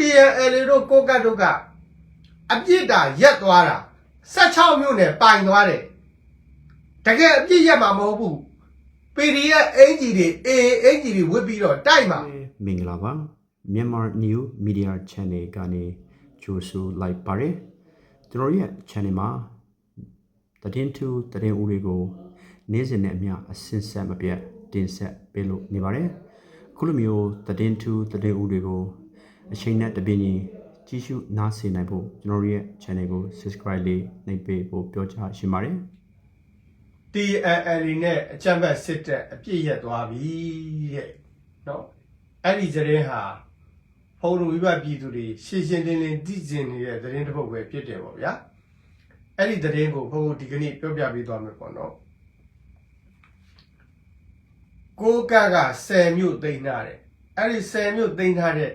TNL တို့ကိုကတ်တို့ကအပြစ်တာရက်သွားတာ16မြို့နယ်ပိုင်သွားတယ်တကယ်အပြစ်ရက်မှာမဟုတ်ဘူး PDF အင်ဂျီတွေ AA အင်ဂျီတွေဝစ်ပြီးတော့တိုက်မှာမင်္ဂလာပါမြန်မာ New Media Channel ကနေကြိုဆိုလိုက်ပါတယ်ကျွန်တော်ရဲ့ channel မှာသတင်းထူးသတင်းဦးတွေကိုနေ့စဉ်နဲ့အမျှအစင်းဆက်မပြတ်တင်ဆက်ပေးလို့နေပါတယ်ခုလိုမျိုးသတင်းထူးသတင်းဦးတွေကို အချိန်နဲ့တပြင်းညီကြည့်ရှုနားဆင်နိုင်ဖို့ကျွန်တော်ရဲ့ channel ကို subscribe လေးနှိပ်ပေးဖို့ပြောချရှင်ပါတယ် TNL နဲ့အကြံဖက်စစ်တပ်အပြစ်ရက်သွားပြီတဲ့နော်အဲ့ဒီသတင်းဟာဖုံလူဝိဘပြည်သူတွေရှင်းရှင်းလင်းလင်းသိကျင်နေတဲ့သတင်းတစ်ပုဒ်ပဲဖြစ်တယ်ပေါ့ဗျာအဲ့ဒီသတင်းကိုဘုံဒီကနေ့ပြောပြပေးသွားမယ်ပေါ့နော်ကိုကက10မြို့သိမ်းထားတယ်အဲ့ဒီ10မြို့သိမ်းထားတဲ့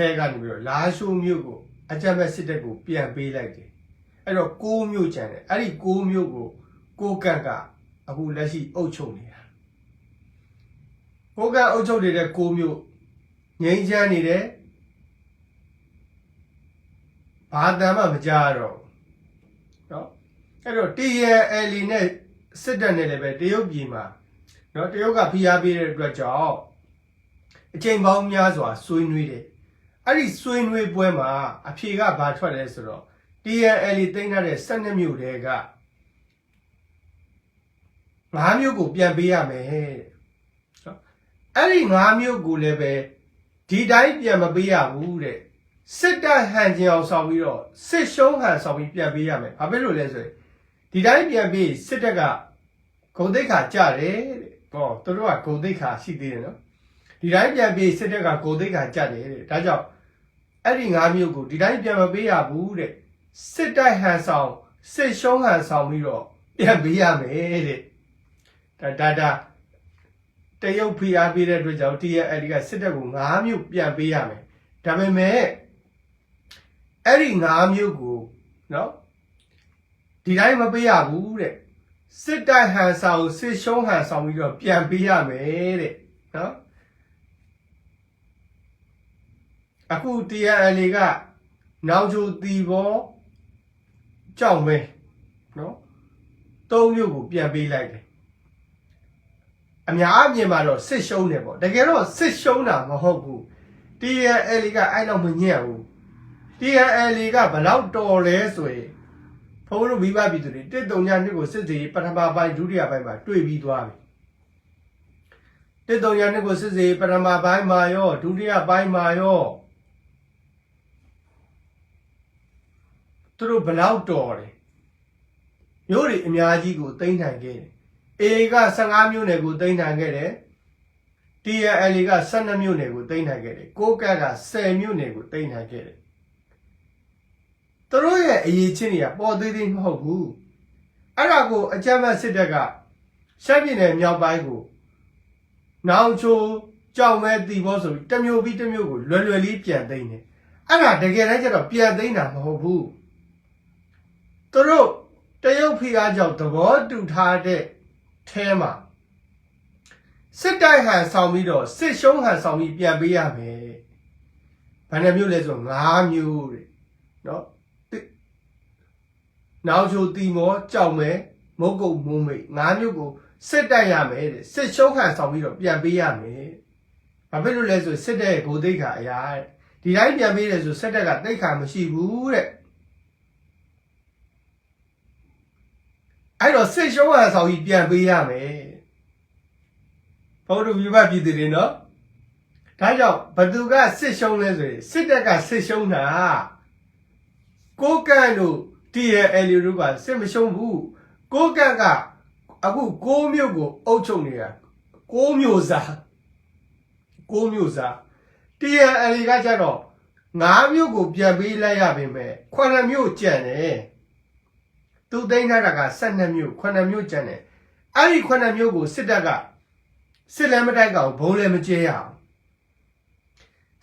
ထဲကနေပြီးတော့လာရှိုးမြို့ကိုအကြံဖက်စစ်တပ်ကိုပြန်ပေးလိုက်တယ်အဲ့တော့6မြို့ကျန်တယ်အဲ့ဒီ6မြို့ကိုကိုကကအခုလက်ရှိအုပ်ချုပ်နေတာကိုကအုပ်ချုပ်နေတဲ့6မြို့ငိမ့်ချမ်းနေတယ်ဘာတမ်းမှမကြားတော့ဘူးเนาะအဲ့တော့ TNL နဲ့စစ်တပ်နဲ့လည်းပဲတရုတ်ပြည်မှာเนาะတရုတ်ကဖိအားပေးတဲ့အတွက်ကြောင့်အချိန်ပေါင်းများစွာဆွေးနွေးတယ် အဲ့ဒီဆွေးနွေးပွဲမှာအဖြေကဘာထွက်လဲဆိုတော့ TNL သိမ်းထားတဲ့12မြို့တဲက5မြို့ကိုပြန်ပေးရမယ်တဲ့နော်အဲ့ဒီ5မြို့ကိုလည်းပဲဒီတိုင်းပြန်မပေးရဘူးတဲ့စစ်တပ်ဟန်ကျင်အောင်ဆောင်ပြီးတော့စစ်ရှုံးဟန်ဆောင်ပြီးပြန်ပေးရမယ်ဘာဖြစ်လို့လဲဆိုရင်ဒီတိုင်းပြန်ပေးစစ်တပ်ကဂုံတိတ်ခါကြတယ်တဲ့ဟောသူတို့ကဂုံတိတ်ခါရှိသေးတယ်နော်ဒီတိုင်းပြန်ပေးစစ်တပ်ကဂုံတိတ်ခါကြတယ်တဲ့ဒါကြောင့် အဲ့ဒီ5မြို့ကိုဒီတိုင်းပြန်မပေးရဘူးတဲ့စစ်တိုက်ဟန်ဆောင်စစ်ရှုံးဟန်ဆောင်ပြီးတော့ပြန်ပေးရမယ်တဲ့ဒါဒါဒါတရုတ်ဖိအားပေးတဲ့အတွက်ကြောင့် TNL ကစစ်တပ်ကို9မြို့ပြန်ပေးရမယ်ဒါပေမဲ့အဲ့ဒီ9မြို့ကိုနော်ဒီတိုင်းမပေးရဘူးတဲ့စစ်တိုက်ဟန်ဆောင်စစ်ရှုံးဟန်ဆောင်ပြီးတော့ပြန်ပေးရမယ်တဲ့နော် အခု TNL ကနောင်ချိုတီဘောကြောက်မဲနော်သုံးမျိုးကိုပြန်ပေးလိုက်တယ်အများအမြင်မှာတော့စစ်ရှုံးတယ်ပေါ့တကယ်တော့စစ်ရှုံးတာမဟုတ်ဘူး TNL ကအဲ့လောက်မညံ့ဘူး TNL ကဘလောက်တော်လဲဆိုရင်ဘုန်းတို့မိဘပြည်သူတွေတစ်တုံညာနှစ်ကိုစစ်စေးပထမပိုင်းဒုတိယပိုင်းမှာတွေ့ပြီးသွားပြီတစ်တုံညာနှစ်ကိုစစ်စေးပထမပိုင်းမှာရောဒုတိယပိုင်းမှာရော သူတို့ဘလောက်တော်တယ်မျိုးတွေအများကြီးကိုတင်ထိုင်ခဲ့တယ် A က15မျိုးနယ်ကိုတင်ထိုင်ခဲ့တယ် TNL က12မျိုးနယ်ကိုတင်ထိုင်ခဲ့တယ်ကိုကတ်က10မျိုးနယ်ကိုတင်ထိုင်ခဲ့တယ်သူတို့ရဲ့အရေးချင်းတွေကပေါ်သေးသေးမဟုတ်ဘူးအဲ့ဒါကိုအကြမ်းဖက်စစ်တပ်ကရှမ်းပြည်နယ်မြောက်ပိုင်းကိုနောင်ချိုကြောင်မဲတီဘောဆိုပြီးတစ်မျိုးပြီးတစ်မျိုးကိုလွယ်လွယ်လေးပြန်သိမ်းတယ်အဲ့ဒါတကယ်တမ်းကျတော့ပြန်သိမ်းတာမဟုတ်ဘူး သူတို့တရုတ်ဖိအားကြောင့်သဘောတူထားတဲ့အဲမှာစစ်တိုက်ဟန်ဆောင်ပြီးတော့စစ်ရှုံးဟန်ဆောင်ပြီးပြန်ပေးရမယ်။ဘယ်နှမျိုးလဲဆို၅မျိုးတဲ့နော်။နောက်ချိုတီမောကြောက်မဲမုတ်ကုတ်မုံမိတ်၅မျိုးကိုစစ်တိုက်ရမယ်တဲ့စစ်ရှုံးဟန်ဆောင်ပြီးတော့ပြန်ပေးရမယ်။ဘာဖြစ်လို့လဲဆိုစစ်တဲ့ဂိုသိက္ခာအရာတဲ့ဒီတိုင်းပြန်ပေးတယ်ဆိုစစ်တပ်ကသိက္ခာမရှိဘူးတဲ့။ အဲ့တော့စစ်ရှုံးဟန်ဆောင်ကြီးပြန်ပေးရမယ်ဘုရားတို့ပြပပြည်သူတွေနော်ဒါကြောင့်ဘသူကစစ်ရှုံးလဲဆိုရင်စစ်တပ်ကစစ်ရှုံးတာကိုကန့်တို့ TNL တို့ကစစ်မရှုံးဘူးကိုကန့်ကအခု6မြို့ကိုအုပ်ချုပ်နေတာ6မြို့စား6မြို့စား TNL ကကြတော့9မြို့ကိုပြန်ပေးလိုက်ရပါမယ်9မြို့ကျန်တယ် သူသိမ်းထားတာက12မြို့9မြို့ကျန်တယ်အဲ့ဒီ9မြို့ကိုစစ်တပ်ကစစ်လည်းမတိုက်ကောင်ဘုံလည်းမကျဲရအောင်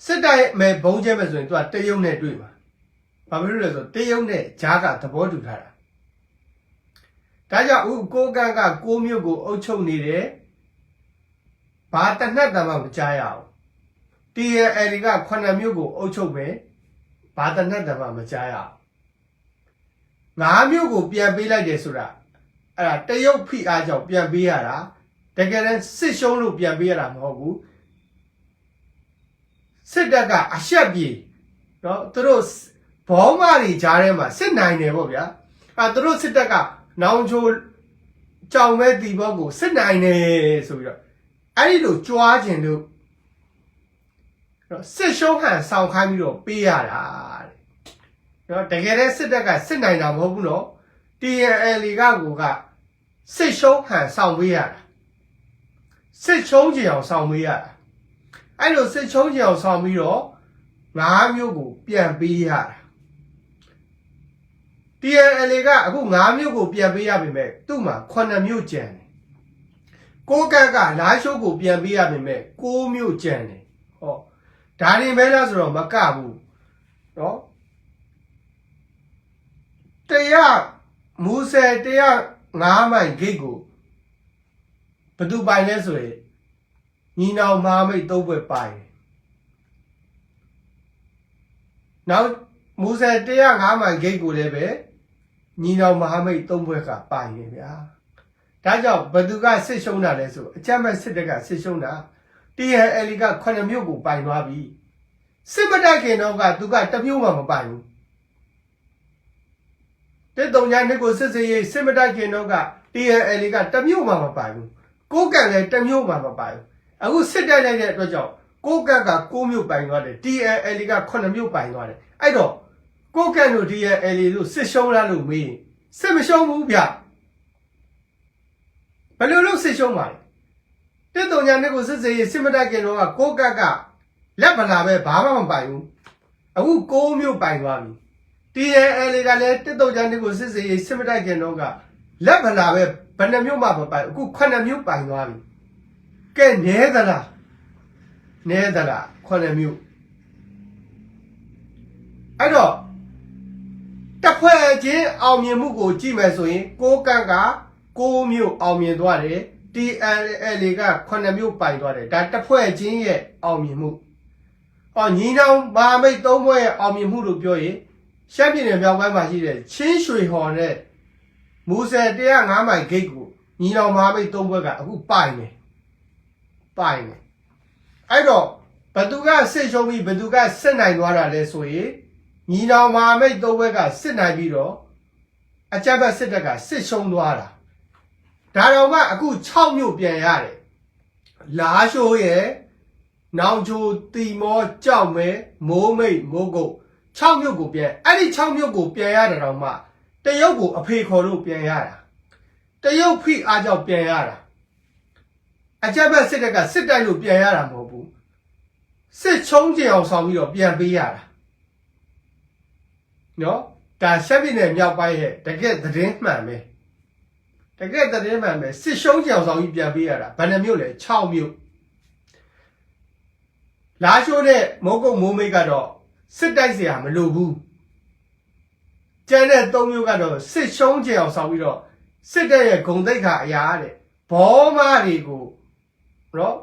စစ်တပ်ရဲ့မဲဘုံကျဲမယ်ဆိုရင်သူကတရုတ်နဲ့တွေ့မှာဘာဖြစ်လို့လဲဆိုတော့တရုတ်နဲ့ဂျားကသဘောတူထားတာဒါကြောင့်ဥကိုကန့်က6မြို့ကိုအုပ်ချုပ်နေတယ်ဘာတနက်တမ်းမှမကြားရအောင် TNL က9မြို့ကိုအုပ်ချုပ်မယ်ဘာတနတ်တမမကြားရအောင် ငါးမြို့ကိုပြန်ပေးလိုက်တယ်ဆိုတာအဲ့ဒါတရုတ်ဖိအားကြောင့်ပြန်ပေးရတာတကယ်တမ်းစစ်ရှုံးလို့ပြန်ပေးရတာမဟုတ်ဘူးစစ်တပ်ကအရှက်ပြေเนาะသူတို့ဘောမတွေကြားထဲမှာစစ်နိုင်တယ်ပေါ့ဗျာအဲသူတို့စစ်တပ်ကနောင်ချိုကြောင်မဲ့တီဘောကိုစစ်နိုင်တယ်ဆိုပြီးတော့အဲ့ဒီလိုကြွားခြင်းလို့နော်စစ်ရှုံးဟန်ဆောင်ခိုင်းပြီးတော့ပေးရတာတဲ့ နော်တကယ်တည်းစစ်တပ်ကစစ်နိုင်တာမဟုတ်ဘူးနော် TNL ကကိုကစစ်ရှုံးဟန်ဆောင်ပေးရတာစစ်ရှုံးကြအောင်ဆောင်ပေးရတာအဲ့လိုစစ်ရှုံးကြအောင်ဆောင်ပြီးတော့ငါးမျိုးကိုပြန်ပေးရတာ TNL ကအခု9မြို့ကိုပြန်ပေးရပြီမဲ့သူ့မှာ9မြို့ကျန်တယ်။ကိုကက်ကလာရှိုးကိုပြန်ပေးရပြီမဲ့6မြို့ကျန်တယ်။ဟောဒါနေမဲလားဆိုတော့မကဘူး။နော်။ တရားမူဆယ်တရား9မိုင်ဂိတ်ကိုဘယ်သူပိုင်လဲဆိုရင်ညီနောင်မဟာမိတ်သုံးဘွယ်ပိုင်တယ်။နောက်မူဆယ်105မိုင်ဂိတ်ကိုလည်းပဲညီနောင်မဟာမိတ်သုံးဘွဲ့ကပိုင်နေဗျာဒါကြောင့်ဘသူကစစ်ရှုံးတာလဲဆိုအကြမ်းမဲ့စစ်တပ်ကစစ်ရှုံးတာ TNL က9မြို့ကိုပိုင်သွားပြီစစ်မတိုက်ခင်တော့ကသူကတစ်မြို့မှမပိုင်ဘူး တဲ့တုံညာနှစ်ကိုစစ်စေးရေးစစ်မတိုက်ခင်တော့က TNL ကတစ်မြို့မှမပိုင်ဘူးကိုကန့်လည်းတစ်မြို့မှမပိုင်ဘူးအခုစစ်တိုက်လိုက်တဲ့အတွက်ကြောင့်ကိုကန့်က6မြို့ပိုင်သွားတယ် TNL က9မြို့ပိုင်သွားတယ်အဲ့တော့ကိုကန့်တို့ဒီရဲ့ LA လို့စစ်ရှုံးလားလို့မေးရင်စစ်မရှုံးဘူးဗျဘယ်လိုလုပ်စစ်ရှုံးပါလဲတစ်တုံညာနဲ့ကိုစစ်စေးရေးစစ်မတက်ခင်တော့ကကိုကန့်ကလက်ဗလာပဲဘာမှမပိုင်ဘူးအခုကိုးမျိုးပိုင်သွားပြီ TNL ကလည်းတစ်တုံညာနဲ့ကိုစစ်စေးရေးစစ်မတက်ခင်တော့ကလက်ဗလာပဲဘယ်နှမျိုးမှမပိုင်အခု9မျိုးပိုင်သွားပြီကဲနဲသလားနဲသလား9မျိုးအဲ့တော့တစ်ဖွဲ့ချင်းအောင်မြင်မှုကိုကြည့်မယ်ဆိုရင်ကိုကန့်က6မြို့အောင်မြင်သွားတယ် TNL က9မြို့ပိုင်သွားတယ်ဒါတစ်ဖွဲ့ချင်းရဲ့အောင်မြင်မှုဟောညီနောင်မဟာမိတ်3ဖွဲ့ရဲ့အောင်မြင်မှုလို့ပြောရင် ရှမ်းပြည်နယ်မြောက်ပိုင်းမှာရှိတဲ့ချင်းရွှေဟော်နဲ့မူဆယ်105မိုင်ဂိတ်ကိုညီနောင်မဟာမိတ်3ဖွဲ့ကအခုပိုင်တယ်ပိုင်တယ်အဲ့တော့ဘသူကစစ်ရှုံးပြီးဘသူကစစ်နိုင်သွားတာလဲဆိုရင်ညီတော်မဟာမိတ်သုံးဘက်ကစစ်နိုင်ပြီးတော့အကြက်ဘက်စစ်တပ်ကစစ်ရှုံးသွားတာဒါတော့မှအခု6မြို့ပြန်ရတယ်လာရှိုးရဲ့နောင်ချိုတီမောကြောက်မဲမိုးမိတ်မိုးကုတ် 6မြို့ကိုပြန်အဲ့ဒီ6မြို့ကိုပြန်ရတဲ့တော့မှတရုတ်ကိုအဖေခေါ်လို့ပြန်ရတာတရုတ်ဖိအားကြောင့်ပြန်ရတာအကြက်ဘက်စစ်တပ်ကစစ်တိုက်လို့ပြန်ရတာမဟုတ်ဘူးစစ်ချုံးကြအောင်ဆောင်ပြီးတော့ပြန်ပေးရတာနော်ဒါရှက်ပြည်နယ်မြောက်ပိုင်းရဲ့တကယ်သတင်းမှန်ပဲတကယ်သတင်းမှန်ပဲစစ်ရှုံးကြောင်ဆောင်ကြီးပြန်ပေးရတာဘယ်နှမြို့လဲ6မြို့လာရှိုးတဲ့မိုးကုတ်မိုးမိတ်ကတော့ စစ်တိုက်เสียမလိုဘူးကျန်တဲ့3မြို့ကတော့စစ်ရှုံးကြောင်ဆောင်ပြီးတော့စစ်တပ်ရဲ့ဂုံတိတ်ခါအရာတဲ့ဘောမတွေကိုနော်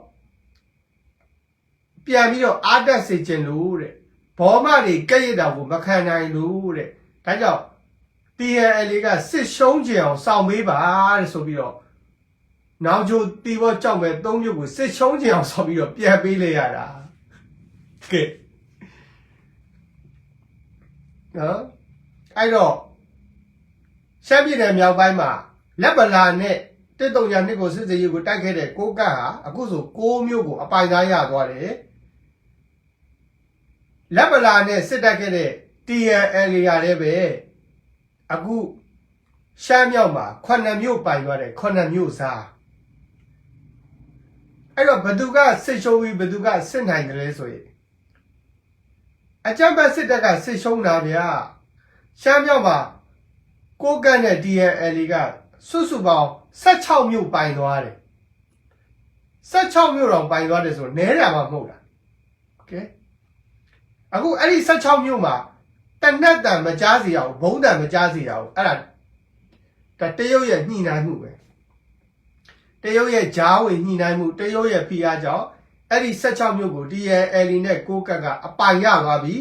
ပြန်ပြီးတော့အားတက်စေခြင်းလို့တဲ့ ဘောမတွေကဲ့ရတာကိုမခံနိုင်လို့တဲ့ဒါကြောင့် TNL ကစစ်ရှုံးကြအောင်စောင့်ပေးပါတဲ့ဆိုပြီးတော့နောက်ကျိုးတီဘောကြောက်ပဲ၃မျိုးကိုစစ်ရှုံးကြအောင်စောင့်ပြီးတော့ပြန်ပေးလိုက်ရတာကဲ နော်အဲ့တော့ရှမ်းပြည်နယ်မြောက်ပိုင်းမှာလက်ပလာနဲ့တစ်တုံညာနှစ်ကိုစစ်စေးရေးကိုတိုက်ခဲ့တဲ့ကိုကတ်ဟာအခုဆို6မျိုးကိုအပိုင်သားရသွားတယ်လက်ပလာနဲ့စစ်တက်ခဲ့တဲ့ TNL ရတဲ့ပဲအခုရှမ်းမြောက်မှာ9မြို့ပိုင်သွားတယ်9မြို့စားအဲ့တော့ဘသူကစစ်ရှုံးပြီးဘသူကစစ်နိုင်တယ်လဲဆိုရင် အကြမ်းဖက်စစ်တပ်ကစစ်ရှုံးတာဗျာရှမ်းမြောက်မှာကိုကန့်နဲ့ TNL ကစုစုပေါင်း16မြို့ပိုင်သွားတယ်16မြို့တော့ပိုင်သွားတယ်ဆိုတော့နဲတာမှမဟုတ်လားโอเค အခုအဲ့ဒီ16မြို့မှာတနက်တန်မကြားစီရအောင်ဘုံတန်မကြားစီရအောင်အဲ့ဒါဒါတရုတ်ရဲ့ညှိနှိုင်းမှုပဲတရုတ်ရဲ့ဂျားဝင်ညှိနှိုင်းမှုတရုတ်ရဲ့ဖိအားကြောင့် အဲ့ဒီ16မြို့ကို TNL နဲ့ကိုကတ်ကအပိုင်ရသွားပြီ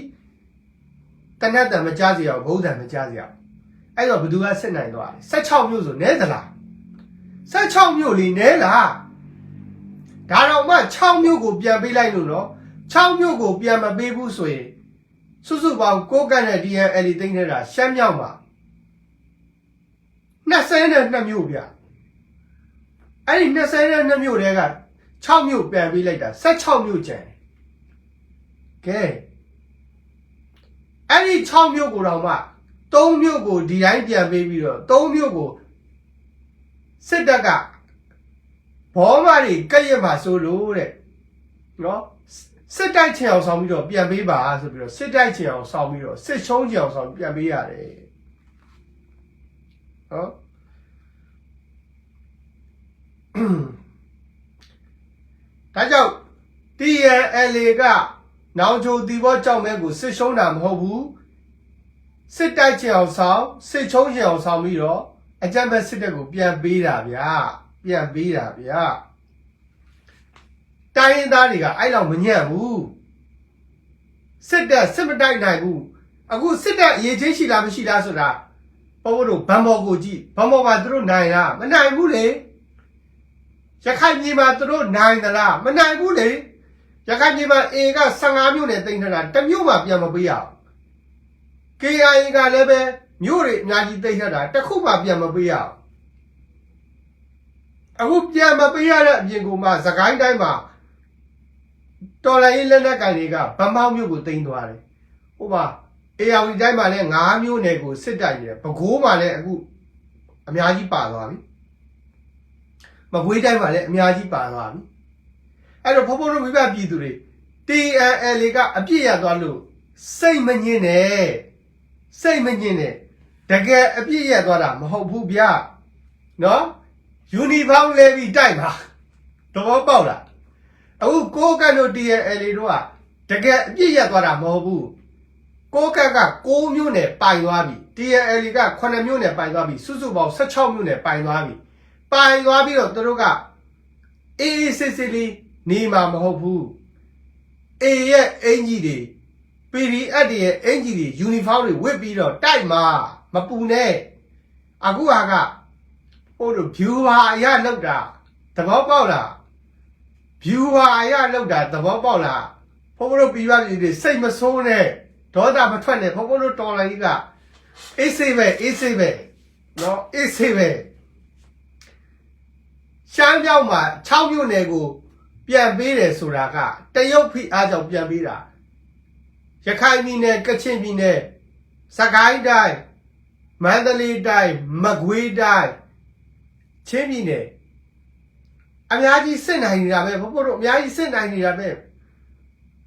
တနတ်တံမကြားစီအောင်ဘုဒ္ဓံမကြားစီအောင်အဲ့တော့ဘယ်သူကစစ်နိုင်သွားလဲ16မြို့ဆိုနဲသလား16မြို့လीနဲလားဒါတော့မှ6မြို့ကိုပြန်ပေးလိုက်လို့နော်6မြို့ကိုပြန်မပေးဘူးဆိုရင်စုစုပေါင်းကိုကတ်နဲ့ TNL သိမ်းနေတာရှမ်းမြောက်မှာ22မြို့ဗျအဲ့ဒီ22မြို့တဲက 6မြို့ပြန်ပေးလိုက်တာ16မြို့ကျန်တယ်ကဲအဲ့ဒီ6မြို့ကိုတော့မှ3မြို့ကိုဒီတိုင်းပြန်ပေးပြီးတော့3မြို့ကိုစစ်တပ်ကဘောမတွေကက်ရက်မှာဆိုလို့တဲ့နော်စစ်တိုက်ချင်အောင်ဆောင်ပြီးတော့ပြန်ပေးပါဆိုပြီးတော့စစ်တိုက်ချင်အောင်ဆောင်ပြီးတော့စစ်ချုံးချင်အောင်ဆောင်ပြန်ပေးရတယ်ဟုတ် ဒါကြောင့် TNLA ကနောင်ချိုတီဘောကြောက်မဲကိုစစ်ရှုံးတာမဟုတ်ဘူးစစ်တိုက်ချင်အောင်ဆောင်စစ်ချုံးချင်အောင်ဆောင်ပြီးတော့အကြမ်းဖက်စစ်တပ်ကိုပြန်ပေးတာဗျာပြန်ပေးတာဗျာတိုင်းရင်းသားတွေကအဲ့လောက်မညံ့ဘူးစစ်တပ်စစ်မတိုက်နိုင်ဘူးအခုစစ်တပ်အရေးချင်းရှိလားမရှိလားဆိုတာဘဘတို့ဗန်ဘော်ကိုကြည့်ဗန်ဘော်မှာသူတို့နိုင်လားမနိုင်ဘူးလေ ရခိုင်ပြည်မှာသူတို့နိုင်သလားမနိုင်ဘူးလေရခိုင်ပြည်မှာ A က15မြို့နယ်တင်ထတာတစ်မြို့မှပြန်မပေးရအောင် KIA ကလည်းပဲမြို့တွေအများကြီးတိတ်ထတာတစ်ခုမှပြန်မပေးရအောင်အခုပြန်မပေးရတဲ့အပြင်ကိုမှသခိုင်းတိုင်းမှာတော်လိုင်းလက်နက်ကင်တွေကဗမောက်မြို့ကိုတင်သွားတယ်ဟိုမှာအေယာဝတီတိုင်းမှာလည်း9မြို့နယ်ကိုစစ်တိုက်နေတယ်ပဲခူးမှာလည်းအခုအများကြီးပါသွားပြီ မကွေးတိုင်းမှာလည်းအများကြီးပါသွားပြီအဲ့တော့ဖော်ဖော်တို့မိဘပြည်သူတွေ TNL ကအပြစ်ရသွားလို့စိတ်မငင်းနဲ့စိတ်မငင်းနဲ့တကယ်အပြစ်ရသွားတာမဟုတ်ဘူးဗျနော်ယူနီဖောင်းလဲပြီးတိုက်ပါသဘောပေါက်လားအခုကိုကတ်တို့ TNL တို့ကတကယ်အပြစ်ရသွားတာမဟုတ်ဘူးကိုကတ်က6မြို့နယ်ပိုင်သွားပြီ TNL က9မြို့နယ်ပိုင်သွားပြီစုစုပေါင်း16မြို့နယ်ပိုင်သွားပြီ ပိုင်သွားပြီးတော့သူတို့ကအေးအေးဆေးဆေးလေးနေမှာမဟုတ်ဘူး A ရဲ့အင်ကြီးတွေ PDF တွေရဲ့အင်ကြီးတွေယူနီဖောင်းတွေဝတ်ပြီးတော့တိုက်မှာမပူနဲ့အခုဟာကဟိုလို viewer အရလောက်တာသဘောပေါက်လား viewer အရလောက်တာသဘောပေါက်လားဘုန်းဘုတို့ပြီးပါပြီတွေစိတ်မဆိုးနဲ့ဒေါသမထွက်နဲ့ဘုန်းဘုတို့တော်လိုက်ကြီးကအေးစိတ်ပဲအေးစိတ်ပဲနော်အေးစိတ်ပဲ ရှမ်းပြောက်မှာ6မြို့နယ်ကို ပြန်ပေးတယ်ဆိုတာကတရုတ်ဖိအားကြောင့်ပြန်ပေးတာရခိုင်ပြည်နယ်ကချင်ပြည်နယ်စကိုင်းတိုင်းမန္တလေးတိုင်းမကွေးတိုင်းချင်းပြည်နယ်အများကြီးစစ်နိုင်နေတာပဲဘုဖို့တို့အများကြီးစစ်နိုင်နေတာပဲ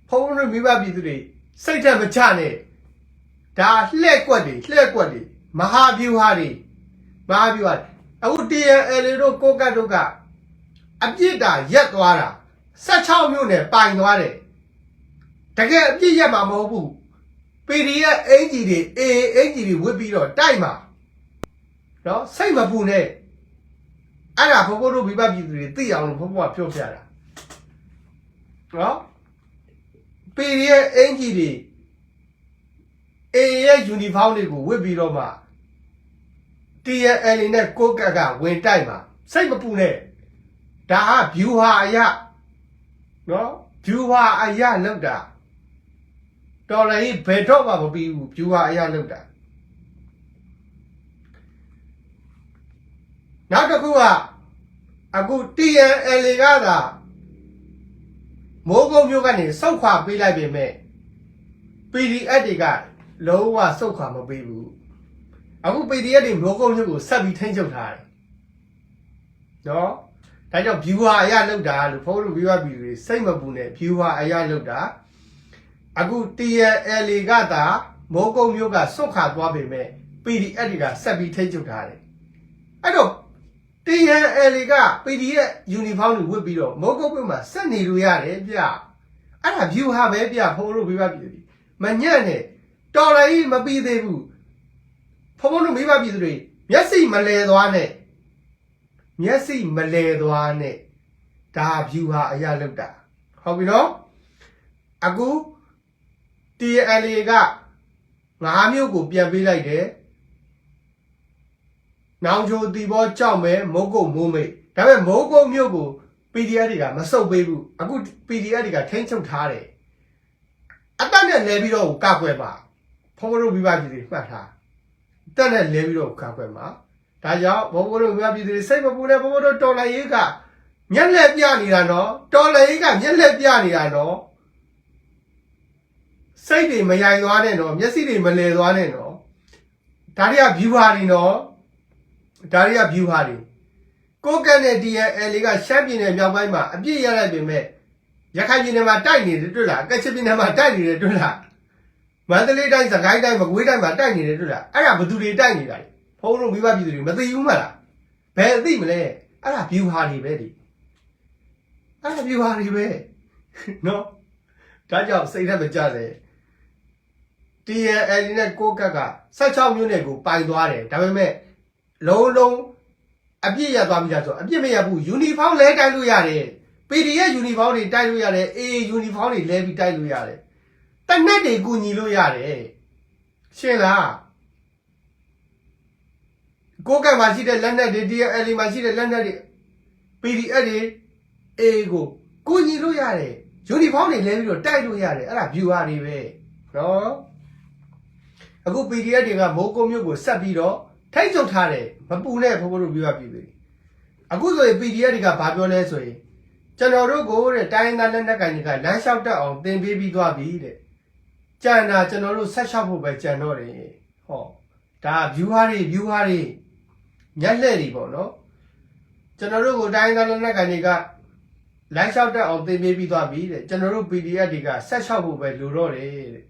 ဖုန်းတို့မိဘပြည်သူတွေစိတ်ဓာတ်မချနဲ့ဒါလှဲ့ကွက်တွေလှဲ့ကွက်တွေမဟာဗျူဟာတွေမဟာဗျူဟာတွေ အခု TNL တို့ကိုကတ်တို့ကအပြစ်တာရက်သွားတာ16မြို့နယ်ပိုင်သွားတယ်တကယ်အပြစ်ရက်မှာမဟုတ်ဘူး PDF အင်ဂျီတွေ A အင်ဂျီတွေဝစ်ပြီးတော့တိုက်မှာနော်စိတ်မပူနဲ့အဲ့ဒါဘုဘတို့မိဘပြည်သူတွေသိအောင်လို့ဘုဘကပြောပြတာနော် PDF အင်ဂျီတွေ A ရဲ့ယူနီဖောင်းတွေကိုဝစ်ပြီးတော့မှ TNL နဲ့ကိုကတ်ကဝင်တိုက်မှာစိတ်မပူနဲ့ဒါက view ဟာအရာနော် view ဟာအရာလောက်တာတော်လည်းဘယ်တော့မှမပြီးဘူး view ဟာအရာလောက်တာနောက်တစ်ခုကအခု TNL ကသာမိုးကုတ်မျိုးကနေစောက်ခွာပေးလိုက်ပေမဲ့ PDF တွေကလုံးဝစောက်ခွာမပေးဘူး အခု PDF တွေမိုးကုတ်မျိုးကိုဆက်ပြီးထိန်းချုပ်ထားတယ်နော်ဒါကြောင့် viewer အရလောက်တာလို့ဖုန်းလို့ viewer ပြည်တွေစိတ်မပူနဲ့ viewer အရလောက်တာအခု TNL ကသာမိုးကုတ်မျိုးကစွတ်ခါသွားပေမဲ့ PDF တွေကဆက်ပြီးထိန်းချုပ်ထားတယ်အဲ့တော့ TNL က PDF uniform တွေဝတ်ပြီးတော့မိုးကုတ်မြို့မှာဆက်နေလို့ရတယ်ဗျအဲ့ဒါ view ဟာပဲဗျဖုန်းလို့ viewer ပြည်တွေမညံ့နဲ့တော်လည်းမပြီးသေးဘူး ဖုန်းလို့မိဘပြည်သူတွေမျက်စိမလဲသွားနဲ့မျက်စိမလဲသွားနဲ့ဒါ view ဟာအရာလောက်တာဟဟုတ်ပြီနော်အခု TLA က9မျိုးကိုပြန်ပေးလိုက်တယ်နောင်ချိုတီဘောကြောက်မယ်မုတ်ကုတ်မိုးမိတ်ဒါပေမဲ့မိုးကုတ်မျိုးကို PDF တွေကမစုပ်ပေးဘူးအခု PDF တွေကထိန်းချုပ်ထားတယ်အတက်နဲ့လဲပြီးတော့ကောက်ွယ်ပါဖုံးတို့မိဘပြည်တွေမှတ်ထား တက်နဲ့လဲပြီးတော့ကောက်ွယ်ပါဒါကြောင့်ဘုံဘုံတို့မိဘပြည်တွေစိတ်မပူနဲ့ဘုံဘုံတို့တော်လိုက်ရေးကမျက်လက်ပြနေတာနော်တော်လိုက်ရေးကမျက်လက်ပြနေတာနော်စိတ်တွေမယိုင်သွားနဲ့နော်မျက်စိတွေမလဲသွားနဲ့နော်ဒါတွေက view ဟာတွေနော်ဒါတွေက view ဟာတွေကိုကန့်တဲ့ DNL ကရှမ်းပြည်နယ်မြောက်ပိုင်းမှာအပြစ်ရလိုက်ပေမဲ့ရခိုင်ပြည်နယ်မှာတိုက်နေတယ်တွေ့လားကချင်ပြည်နယ်မှာတိုက်နေတယ်တွေ့လား မန္တလေးတိုင်းစကိုင်းတိုင်းမကွေးတိုင်းမှာတိုက်နေတယ်တွေ့လားအဲ့ဒါဘယ်သူတွေတိုက်နေတာလဲဖုန်းတို့မိဘပြည်သူတွေမသိဘူးမလားဘယ်သိမလဲအဲ့ဒါ view ဟာတွေပဲဒီအဲ့ဒါ view ဟာတွေပဲနော်ဒါကြောင့်စိတ်ထဲမကြစေ TNL နဲ့ကိုကတ်က16မြို့နယ်ကိုပိုင်သွားတယ်ဒါပေမဲ့လုံးလုံးအပြည့်ရသွားပြီလားဆိုတော့အပြည့်မရဘူးယူနီဖောင်းလဲတိုက်လို့ရတယ် PDF ယူနီဖောင်းတွေတိုက်လို့ရတယ် AA ယူနီဖောင်းတွေလဲပြီးတိုက်လို့ရတယ် တနက်တွေကူညီလို့ရတယ်ရှင်းလားကိုကံမှာရှိတဲ့လက်နက်တွေ DLL မှာရှိတဲ့လက်နက်တွေ PDF တွေ AA ကိုကူညီလို့ရတယ်ယူနီဖောင်းတွေလဲပြီးတော့တိုက်လို့ရတယ်အဲ့ဒါ viewer တွေပဲနော်အခု PDF တွေကမိုးကုံမျိုးကိုဆက်ပြီးတော့ထိတ်ချုပ်ထားတယ်မပူနဲ့ဘုဘတို့ပြပြပြီအခုဆိုရင် PDF တွေကဘာပြောလဲဆိုရင်ကျွန်တော်တို့ကိုတဲ့တိုင်းသားလက်နက်ကိုင်တွေကလမ်းလျှောက်တက်အောင်တင်ပေးပြီးသွားပြီတဲ့ ကြံတာကျွန်တော်တို့ဆက်လျှောက်ဖို့ပဲကြံတော့တယ်ဟောဒါ viewer တွေ viewer တွေညက်လက်တွေပေါ့နော်ကျွန်တော်တို့ကိုတိုင်းသားလက်နက်ကိုင်တွေကလမ်းလျှောက်တက်အောင်တင်ပေးပြီးသွားပြီတဲ့ကျွန်တော်တို့ PDF တွေကဆက်လျှောက်ဖို့ပဲလိုတော့တယ်တဲ့